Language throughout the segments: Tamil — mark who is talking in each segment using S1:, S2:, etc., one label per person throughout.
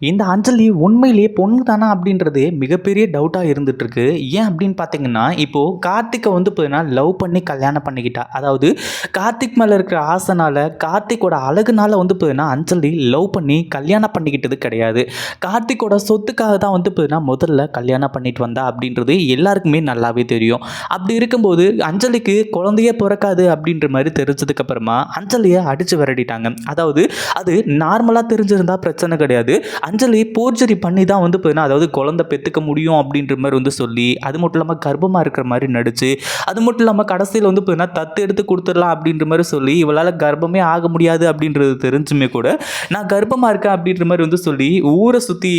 S1: இந்த அஞ்சலி உண்மையிலேயே பொண்ணு தானா அப்படின்றது மிகப்பெரிய டவுட்டாக இருந்துகிட்ருக்கு ஏன் அப்படின்னு பார்த்தீங்கன்னா இப்போது கார்த்திக்கை வந்து பார்த்தீங்கன்னா லவ் பண்ணி கல்யாணம் பண்ணிக்கிட்டா. அதாவது கார்த்திக் மேலே இருக்கிற ஆசைனால் கார்த்திக்கோட அழகுனால வந்து பார்த்தீங்கன்னா அஞ்சலி லவ் பண்ணி கல்யாணம் பண்ணிக்கிட்டது கிடையாது. கார்த்திக்கோட சொத்துக்காக தான் வந்து பார்த்தீங்கன்னா முதல்ல கல்யாணம் பண்ணிட்டு வந்தா அப்படின்றது எல்லாருக்குமே நல்லாவே தெரியும். அப்படி இருக்கும்போது அஞ்சலிக்கு குழந்தையே பிறக்காது அப்படின்ற மாதிரி தெரிஞ்சதுக்கப்புறமா அஞ்சலியை அடித்து விரட்டிட்டாங்க. அதாவது அது நார்மலாக தெரிஞ்சிருந்தால் பிரச்சனை கிடையாது. அஞ்சலி போர்ஜரி பண்ணி தான் வந்து பார்த்தீங்கன்னா அதாவது குழந்தை பெற்றுக்க முடியும் அப்படின்ற மாதிரி வந்து சொல்லி அது மட்டும் இல்லாமல் கர்ப்பமாக இருக்கிற மாதிரி நடிச்சு அது மட்டும் இல்லாமல் கடைசியில் வந்து பார்த்தீங்கன்னா தத்து எடுத்து கொடுத்துடலாம் அப்படின்ற மாதிரி சொல்லி இவளால் கர்ப்பமே ஆக முடியாது அப்படின்றது தெரிஞ்சுமே கூட நான் கர்ப்பமாக இருக்கேன் அப்படின்ற மாதிரி வந்து சொல்லி ஊரை சுற்றி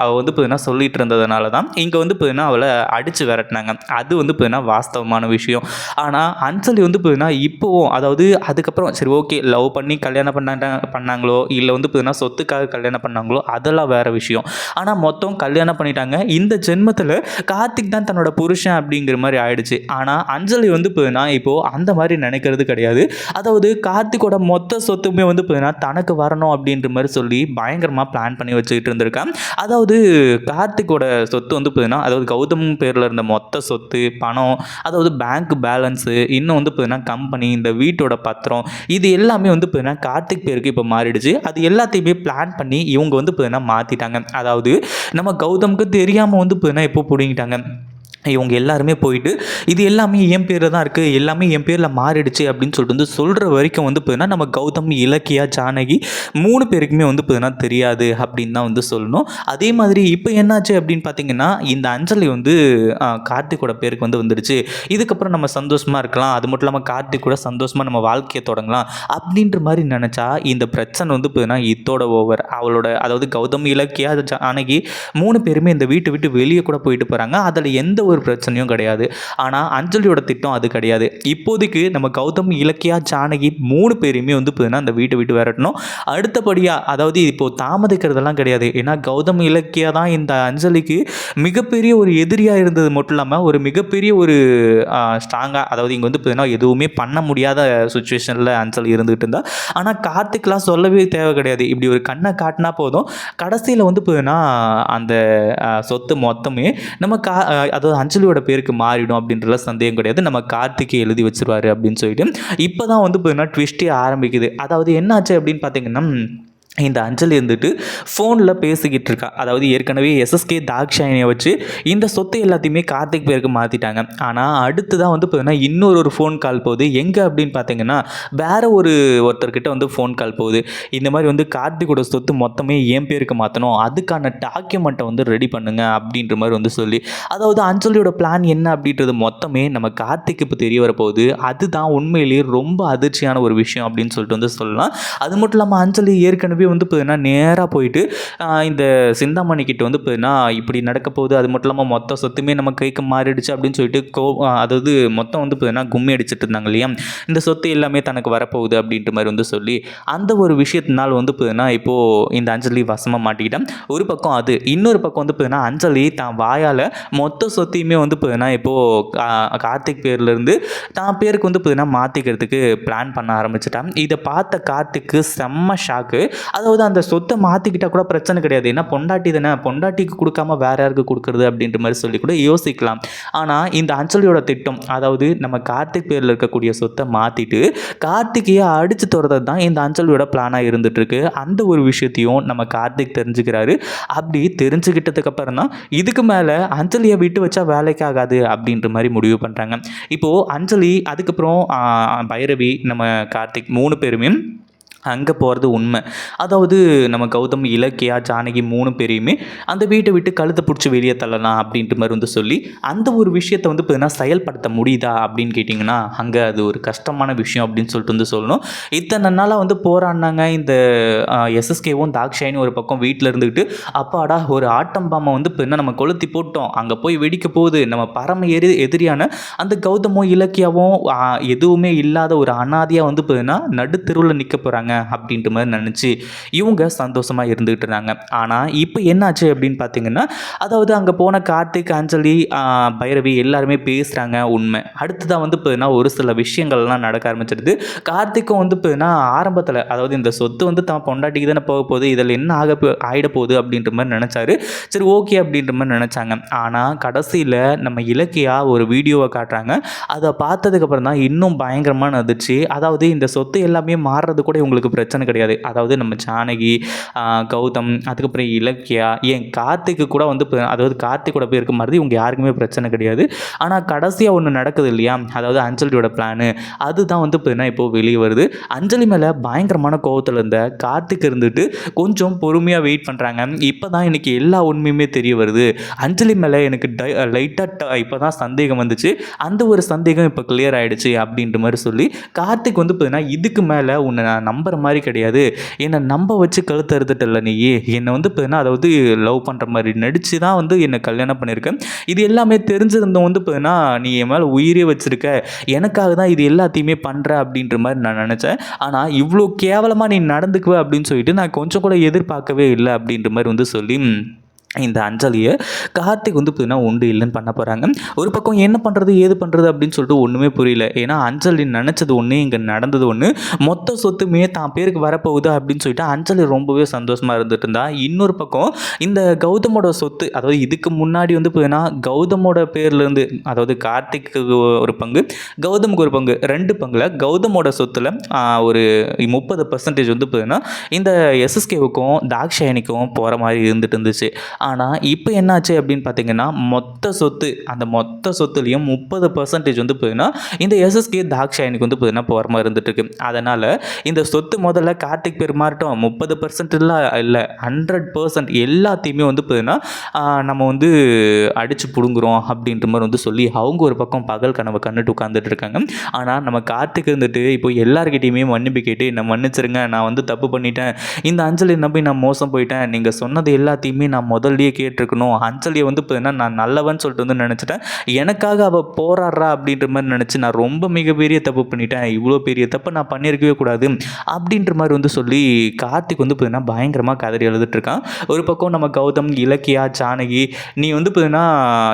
S1: அவள் வந்து பார்த்தீங்கன்னா சொல்லிட்டு இருந்ததுனால தான் இங்கே வந்து பார்த்தீங்கன்னா அவளை அடித்து விரட்டினாங்க. அது வந்து பார்த்தீங்கன்னா வாஸ்தவமான விஷயம். ஆனால் அஞ்சலி வந்து பார்த்தீங்கன்னா இப்போவும் அதாவது அதுக்கப்புறம் சரி ஓகே லவ் பண்ணி கல்யாணம் பண்ணாங்க பண்ணாங்களோ இல்லை வந்து பார்த்தீங்கன்னா சொத்துக்காக கல்யாணம் பண்ணாங்களோ அதெல்லாம் வேறு விஷயம். ஆனால் மொத்தம் கல்யாணம் பண்ணிட்டாங்க. இந்த ஜென்மத்தில் கார்த்திக் தான் தன்னோட புருஷன் அப்படிங்கிற மாதிரி ஆயிடுச்சு. ஆனால் அஞ்சலி வந்து பார்த்தீங்கன்னா இப்போது அந்த மாதிரி நினைக்கிறது கிடையாது. அதாவது கார்த்திக்கோட மொத்த சொத்துமே வந்து பார்த்தீங்கன்னா தனக்கு வரணும் அப்படின்ற மாதிரி சொல்லி பயங்கரமாக பிளான் பண்ணி வச்சுக்கிட்டு இருந்திருக்கேன். அதாவது கார்த்திக்கோட சொத்து வந்து பார்த்தீங்கன்னா அதாவது கௌதம் பேரில் இருந்த மொத்த சொத்து பணம் அதாவது பேங்க் பேலன்ஸு இன்னும் வந்து பார்த்தீங்கன்னா கம்பெனி இந்த வீட்டோட பத்திரம் இது எல்லாமே வந்து பார்த்தீங்கன்னா கார்த்திக் பேருக்கு இப்போ மாறிடுச்சு. அது எல்லாத்தையுமே பிளான் பண்ணி இவங்க வந்து பார்த்தீங்கன்னா மாற்றிட்டாங்க அதாவது நம்ம கௌதமுக்கு தெரியாமல் வந்து பார்த்தீங்கன்னா எப்போ பிடிங்கிட்டாங்க? இவங்க எல்லாருமே போயிட்டு இது எல்லாமே என் பேரில் தான் இருக்குது எல்லாமே என் பேரில் மாறிடுச்சு அப்படின்னு சொல்லிட்டு வந்து சொல்கிற வரைக்கும் வந்து பார்த்தீங்கன்னா நம்ம கௌதம் இலக்கியா ஜானகி மூணு பேருக்குமே வந்து பார்த்தீங்கன்னா தெரியாது அப்படின்னு தான் வந்து சொல்லணும். அதே மாதிரி இப்போ என்னாச்சு அப்படின்னு பார்த்தீங்கன்னா இந்த அஞ்சலி வந்து கார்த்திகோட பேருக்கு வந்து வந்துடுச்சு. இதுக்கப்புறம் நம்ம சந்தோஷமாக இருக்கலாம். அது மட்டும் இல்லாமல் கார்த்திக் கூட சந்தோஷமாக நம்ம வாழ்க்கையை தொடங்கலாம் அப்படின்ற மாதிரி நினச்சா இந்த பிரச்சனை வந்து பார்த்தீங்கன்னா இதோட ஓவர் அவளோட அதாவது கௌதம் இலக்கியா ஜானகி மூணு பேருமே இந்த வீட்டை விட்டு வெளியே கூட போயிட்டு போகிறாங்க அதில் எந்த ஒரு பிரச்சனையும் கிடையாது. ஆனால் அஞ்சலியோட திட்டம் அது கிடையாது. இப்போதைக்கு நம்ம கௌதம் இலக்கியா ஜானகி மூணு பேரையுமே வந்து பார்த்தீங்கன்னா அந்த வீட்டை விட்டு விரட்டணும். அடுத்தபடியாக அதாவது இப்போ தாமதிக்கிறதெல்லாம் கிடையாது. ஏன்னா கௌதம் இலக்கியா தான் இந்த அஞ்சலிக்கு மிகப்பெரிய ஒரு எதிரியாக இருந்தது மட்டும் இல்லாமல் ஒரு மிகப்பெரிய ஒரு ஸ்ட்ராங்காக அதாவது இங்கே வந்து பார்த்தீங்கன்னா எதுவுமே பண்ண முடியாத சுச்சுவேஷனில் அஞ்சலி இருந்துகிட்டு இருந்தா. ஆனால் கார்த்திக்லாம் சொல்லவே தேவை கிடையாது. இப்படி ஒரு கண்ணை காட்டினா போதும். கடைசியில் வந்து பார்த்தீங்கன்னா அந்த சொத்து மொத்தமே நம்ம கா அதாவது அஞ்சலியோட பேருக்கு மாறிடும் அப்படின்றலாம் சந்தேகம் கிடையாது. நம்ம கார்த்திகை எழுதி வச்சிருவாரு அப்படின்னு சொல்லிட்டு. இப்போ தான் வந்து பார்த்தீங்கன்னா ட்விஸ்டே ஆரம்பிக்குது. அதாவது என்னாச்சு அப்படின்னு பார்த்தீங்கன்னா இந்த அஞ்சலி இருந்துட்டு ஃபோனில் பேசிக்கிட்டு இருக்கா. அதாவது ஏற்கனவே எஸ்எஸ்கே தாக்ஷாயினியை வச்சு இந்த சொத்தை எல்லாத்தையுமே கார்த்திக் பேருக்கு மாற்றிட்டாங்க ஆனால் அடுத்து தான் வந்து பார்த்தீங்கன்னா இன்னொரு ஒரு ஃபோன் கால் போகுது. எங்கே அப்படின்னு பார்த்தீங்கன்னா வேற ஒரு ஒருத்தர்கிட்ட வந்து ஃபோன் கால் போகுது. இந்த மாதிரி வந்து கார்த்திகோட சொத்து மொத்தமே என் பேருக்கு மாற்றணும் அதுக்கான டாக்குமெண்ட்டை வந்து ரெடி பண்ணுங்க அப்படின்ற மாதிரி வந்து சொல்லி அதாவது அஞ்சலியோட பிளான் என்ன அப்படின்றது மொத்தமே நம்ம கார்த்திக் இப்போ தெரிய வரப்போகுது. அதுதான் உண்மையிலேயே ரொம்ப அதிர்ச்சியான ஒரு விஷயம் அப்படின்னு சொல்லிட்டு வந்து சொல்லலாம். அது மட்டும் இல்லாமல் அஞ்சலி ஏற்கனவே வந்து பார்த்தீங்கன்னா நேராக போயிட்டு இந்த சிந்தாமணி கிட்ட வந்து பார்த்தீங்கன்னா இப்படி நடக்க போகுது அது மட்டும் இல்லாமல் மொத்த சொத்துமே நம்ம கைக்கு மாறிடுச்சு அப்படின்னு சொல்லிட்டு கோ அதாவது மொத்தம் வந்து பார்த்தீங்கன்னா கும்மி அடிச்சிட்டு இருந்தாங்க இல்லையா? இந்த சொத்து எல்லாமே தனக்கு வரப்போகுது அப்படின்ற மாதிரி வந்து சொல்லி அந்த ஒரு விஷயத்தினால் வந்து பார்த்தீங்கன்னா இப்போது இந்த அஞ்சலி வசமாக மாட்டிக்கிட்டேன். ஒரு பக்கம் அது இன்னொரு பக்கம் வந்து பார்த்தீங்கன்னா அஞ்சலி தான் வாயால் மொத்த சொத்தையுமே வந்து பார்த்தீங்கன்னா இப்போது கார்த்திக் பேர்லேருந்து தான் பேருக்கு வந்து பார்த்தீங்கன்னா மாற்றிக்கிறதுக்கு பிளான் பண்ண ஆரம்பிச்சிட்டான். இதை பார்த்த கார்த்திக்கு செம்ம ஷாக்கு அதாவது அந்த சொத்தை மாற்றிக்கிட்டா கூட பிரச்சனை கிடையாது. ஏன்னா பொண்டாட்டி தானே. பொண்டாட்டிக்கு கொடுக்காம வேற யாருக்கு கொடுக்குறது அப்படின்ற மாதிரி சொல்லி கூட யோசிக்கலாம். ஆனால் இந்த அஞ்சலியோட திட்டம் அதாவது நம்ம கார்த்திக் பேரில் இருக்கக்கூடிய சொத்தை மாற்றிட்டு கார்த்திகையை அடித்து துறறது தான் இந்த அஞ்சலியோட பிளானாக இருந்துகிட்ருக்கு அந்த ஒரு விஷயத்தையும் நம்ம கார்த்திக் தெரிஞ்சுக்கிறாரு. அப்படி தெரிஞ்சுக்கிட்டதுக்கப்புறம் தான் இதுக்கு மேலே அஞ்சலியை விட்டு வச்சா வேலைக்கு ஆகாது அப்படின்ற மாதிரி முடிவு பண்ணுறாங்க இப்போது அஞ்சலி அதுக்கப்புறம் பைரவி நம்ம கார்த்திக் மூணு பேருமே அங்கே போகிறது உண்மை. அதாவது நம்ம கௌதம் இலக்கியா ஜானகி மூணு பேரையுமே அந்த வீட்டை விட்டு கழுத்தை பிடிச்சி வெளியே தள்ளலாம் அப்படின்ட்டு மாதிரி வந்து சொல்லி அந்த ஒரு விஷயத்தை வந்து பார்த்தீங்கன்னா செயல்படுத்த முடியுதா அப்படின்னு கேட்டிங்கன்னா அங்கே அது ஒரு கஷ்டமான விஷயம் அப்படின்னு சொல்லிட்டு வந்து சொல்லணும். இத்தனை நாளாக வந்து போராடினாங்க இந்த எஸ்எஸ்கேவும் தாக்ஷாயின்னு ஒரு பக்கம் வீட்டில் இருந்துக்கிட்டு அப்பாடா ஒரு ஆட்டம் பாம்பை வந்து இப்போ என்ன நம்ம கொளுத்தி போட்டோம். அங்கே போய் வெடிக்க போகுது. நம்ம பரம எரி எதிரியான அந்த கௌதமும் இலக்கியாவும் எதுவுமே இல்லாத ஒரு அனாதையாக வந்து பார்த்தீங்கன்னா நடுத்தெருவில் நிற்க போகிறாங்க அப்படின்ட்டு மாதிரி நினச்சி இவங்க சந்தோஷமாக இருந்துகிட்டு இருந்தாங்க. ஆனால் இப்போ என்னாச்சு அப்படின்னு பார்த்தீங்கன்னா அதாவது அங்கே போன கார்த்திக் அஞ்சலி பைரவி எல்லாருமே பேசுகிறாங்க உண்மை. அடுத்ததாக வந்து பார்த்தீங்கன்னா ஒரு சில விஷயங்கள்லாம் நடக்க ஆரம்பிச்சிடுது கார்த்திக்கும் வந்து பார்த்தீங்கன்னா ஆரம்பத்தில் அதாவது இந்த சொத்து வந்து தான் பொண்டாட்டிக்கு தானே போக போகுது இதில் என்ன ஆக ஆகிட போகுது அப்படின்ற மாதிரி நினச்சாரு. சரி ஓகே அப்படின்ற மாதிரி நினச்சாங்க. ஆனால் கடைசியில் நம்ம இலக்கியா ஒரு வீடியோவை காட்டுறாங்க. அதை பார்த்ததுக்கப்புறம் தான் இன்னும் பயங்கரமாக அதிர்ச்சி. அதாவது இந்த சொத்து எல்லாமே மாறுறது கூட இவங்களுக்கு பிரச்சனை கிடையாது. அதாவது நம்ம ஜானகி கௌதம் அதுக்கப்புறம் இலக்கியா ஏன் கார்த்திக்கு கூட வந்து அதாவது கார்த்திக் கூட போய் இருக்க மாதிரி இவங்க யாருக்குமே பிரச்சனை கிடையாது. ஆனால் கடைசியாக ஒன்று நடக்குது இல்லையா? அதாவது அஞ்சலியோட பிளானு அதுதான் வந்து பார்த்தீங்கன்னா இப்போ வெளியே வருது. அஞ்சலி மேலே பயங்கரமான கோவத்தில் இருந்த கார்த்திக் இருந்துட்டு கொஞ்சம் பொறுமையாக வெயிட் பண்ணுறாங்க இப்போ தான் எனக்கு எல்லா உண்மையுமே தெரிய வருது. அஞ்சலி மேலே எனக்கு டை லைட்டாக இப்போ தான் சந்தேகம் வந்துச்சு. அந்த ஒரு சந்தேகம் இப்போ கிளியர் ஆகிடுச்சு அப்படின்ற மாதிரி சொல்லி கார்த்திக் வந்து பார்த்தீங்கன்னா இதுக்கு மேலே உன்னை நான் நம்புற மாதிரி கிடையாது. என்னை நம்ப வச்சு கழுத்து அறுத்துட்டல நீ என்னை வந்து பார்த்தீங்கன்னா வந்து லவ் பண்ணுற மாதிரி நடித்து தான் வந்து என்னை கல்யாணம் பண்ணியிருக்கேன் இது எல்லாமே தெரிஞ்சிருந்தவங்க வந்து பார்த்தீங்கன்னா நீ என் மேலே உயிரே வச்சுருக்க. எனக்காக தான் இது எல்லாத்தையுமே பண்ணுற அப்படின்ற மாதிரி நான் நினச்சேன். ஆனால் இவ்வளோ கேவலமாக நீ நடந்துக்குவ அப்படின்னு சொல்லிட்டு நான் கொஞ்சம் கூட எதிர்பார்க்கவே இல்லை அப்படின்ற மாதிரி வந்து சொல்லி இந்த அஞ்சலியை கார்த்திக் வந்து பார்த்தீங்கன்னா உண்டு இல்லைன்னு பண்ண போகிறாங்க ஒரு பக்கம் என்ன பண்ணுறது ஏது பண்ணுறது அப்படின்னு சொல்லிட்டு ஒன்றுமே புரியல. ஏன்னா அஞ்சலி நினச்சது ஒன்று இங்கே நடந்தது ஒன்று மொத்த சொத்துமே தான் பேருக்கு வரப்போகுது அப்படின்னு சொல்லிட்டு அஞ்சலி ரொம்பவே சந்தோஷமாக இருந்துட்டு இருந்தா. இன்னொரு பக்கம் இந்த கௌதமோட சொத்து அதாவது இதுக்கு முன்னாடி வந்து பார்த்தீங்கன்னா கௌதமோட பேர்லேருந்து அதாவது கார்த்திக்கு ஒரு பங்கு கௌதமுக்கு ஒரு பங்கு ரெண்டு பங்கில் கௌதமோட சொத்தில் ஒரு முப்பது பர்சன்டேஜ் வந்து பார்த்தீங்கன்னா இந்த எஸ்எஸ்கேவுக்கும் தாக்ஷாயணிக்கும் போகிற மாதிரி இருந்துட்டு இருந்துச்சு. ஆனால் இப்போ என்னாச்சு அப்படின்னு பார்த்தீங்கன்னா மொத்த சொத்து அந்த மொத்த சொத்துலேயும் முப்பது பர்சன்டேஜ் வந்து பார்த்தீங்கன்னா இந்த எஸ்எஸ்கே தாக்ஷாயனுக்கு வந்து பார்த்தீங்கன்னா போகிற மாதிரி இருந்துட்டு இருக்கு அதனால் இந்த சொத்து முதல்ல கார்த்திக் பெருமாறட்டும் முப்பது பர்சன்ட்லாம் இல்லை ஹண்ட்ரட் பர்சன்ட் எல்லாத்தையுமே வந்து பார்த்தீங்கன்னா நம்ம வந்து அடித்து பிடுங்குறோம் அப்படின்ற மாதிரி வந்து சொல்லி அவங்க ஒரு பக்கம் பகல் கனவை கண்ணுட்டு உட்காந்துட்டு இருக்காங்க. ஆனால் நம்ம கார்த்திக் இருந்துட்டு இப்போ எல்லாருக்கிட்டையுமே மன்னிப்பு கேட்டு என்னை மன்னிச்சிருங்க நான் வந்து தப்பு பண்ணிட்டேன். இந்த அஞ்சலி நம்பி நான் மோசம் போயிட்டேன். நீங்கள் சொன்னது எல்லாத்தையுமே நான் முதல்லயே கேட்டிருக்கணும். அஞ்சலியை வந்து பார்த்தீங்கன்னா நான் நல்லவன் சொல்லிட்டு வந்து நினச்சிட்டேன். எனக்காக அவள் போராடுறா அப்படின்ற மாதிரி நினச்சி நான் ரொம்ப மிகப்பெரிய தப்பு பண்ணிட்டேன். இவ்வளோ பெரிய தப்பை நான் பண்ணியிருக்கவே கூடாது அப்படின்ற மாதிரி வந்து சொல்லி கார்த்திக் வந்து பார்த்தீங்கன்னா பயங்கரமாக கதறி எழுதிட்டுருக்கான் ஒரு பக்கம் நம்ம கௌதம் இலக்கியா ஜானகி நீ வந்து பார்த்தீங்கன்னா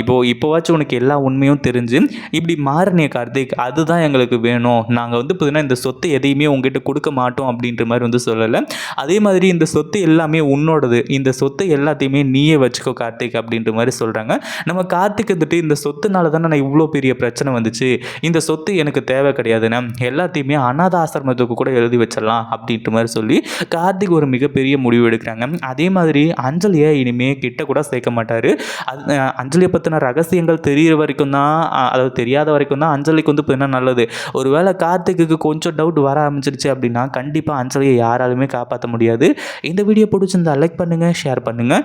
S1: இப்போது இப்போவாச்சும் உனக்கு எல்லா உண்மையும் தெரிஞ்சு இப்படி மாறினிய கார்த்திக் அதுதான் எங்களுக்கு வேணும். நாங்கள் வந்து பார்த்தீங்கன்னா இந்த சொத்து எதையுமே உங்ககிட்ட கொடுக்க மாட்டோம் அப்படின்ற மாதிரி வந்து சொல்லலை. அதே மாதிரி இந்த சொத்து எல்லாமே உன்னோடது. இந்த சொத்து எல்லாத்தையுமே நீயே வச்சுக்கோ கார்த்திக் அப்படின்ற மாதிரி சொல்கிறாங்க நம்ம கார்த்திக் வந்துட்டு இந்த சொத்துனால தானே நான் இவ்வளோ பெரிய பிரச்சனை வந்துச்சு. இந்த சொத்து எனக்கு தேவை கிடையாதுண்ணே எல்லாத்தையுமே அனாத ஆசிரமத்துக்கு கூட எழுதி வச்சிடலாம் அப்படின்ற மாதிரி சொல்லி கார்த்திக் ஒரு மிகப்பெரிய முடிவு எடுக்கிறாங்க. அதே மாதிரி அஞ்சலியை இனிமே கிட்ட கூட சேர்க்க மாட்டார்? அது அஞ்சலியை பற்றின ரகசியங்கள் தெரியிற வரைக்கும் தான் அதாவது தெரியாத வரைக்கும் தான் அஞ்சலிக்கு வந்து பார்த்தீங்கன்னா நல்லது? ஒருவேளை கார்த்திக்கு கொஞ்சம் டவுட் வர ஆரம்பிச்சிருச்சு அப்படின்னா கண்டிப்பாக அஞ்சலியை யாராலுமே காப்பாற்ற முடியாது. இந்த வீடியோ பிடிச்சிருந்தா லைக் பண்ணுங்கள் ஷேர் பண்ணுங்கள்